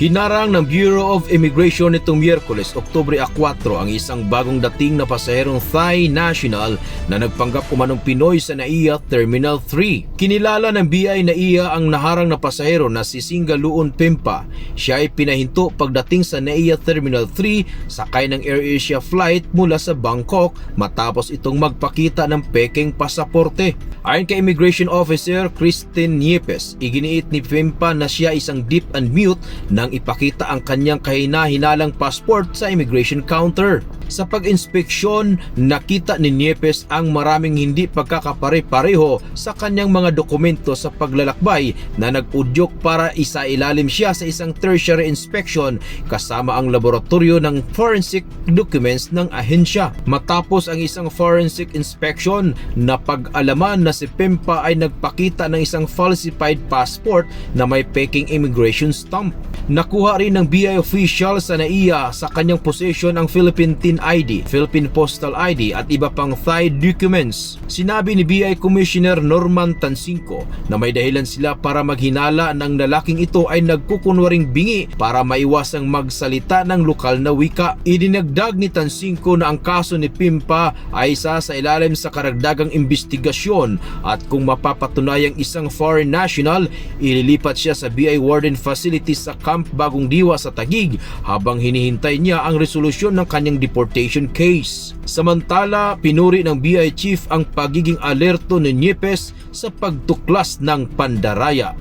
Hinarang ng Bureau of Immigration nitong Miyerkules, Oktubre 4 ang isang bagong dating na pasaherong Thai national na nagpanggap umanong Pinoy sa NAIA Terminal 3. Kinilala ng BI NAIA ang naharang na pasahero na si Singaluon Pimpa. Siya ay pinahinto pagdating sa NAIA Terminal 3 sakay ng AirAsia flight mula sa Bangkok matapos itong magpakita ng peking pasaporte. Ayon kay Immigration Officer Christine Niepes, iginiit ni Pimpa na siya isang deep and mute nang ipakita ang kanyang kahina-hinalang passport sa immigration counter. Sa pag-inspeksyon, nakita ni Niepes ang maraming hindi pagkakapare-pareho sa kanyang mga dokumento sa paglalakbay na nag-udyok para isailalim siya sa isang tertiary inspection kasama ang laboratorio ng forensic documents ng ahensya. Matapos ang isang forensic inspection, napag-alaman na si Pimpa ay nagpakita ng isang falsified passport na may peking immigration stamp. Nakuha rin ng BI official sa NAIA sa kanyang possession ang Philippine TIN ID, Philippine Postal ID at iba pang Thai documents. Sinabi ni BI Commissioner Norman Tansinko na may dahilan sila para maghinala ng lalaking ito ay nagkukunwaring bingi para maiwasang magsalita ng lokal na wika. Idinagdag ni Tansinko na ang kaso ni Pimpa ay isa sa ilalim sa karagdagang investigasyon at kung mapapatunayang isang foreign national, ililipat siya sa BI Warden Facility sa Camp Bagong Diwa sa Tagig habang hinihintay niya ang resolusyon ng kanyang deportation case. Samantala, pinuri ng BI Chief ang pagiging alerto ni Niepes sa pagtuklas ng pandaraya.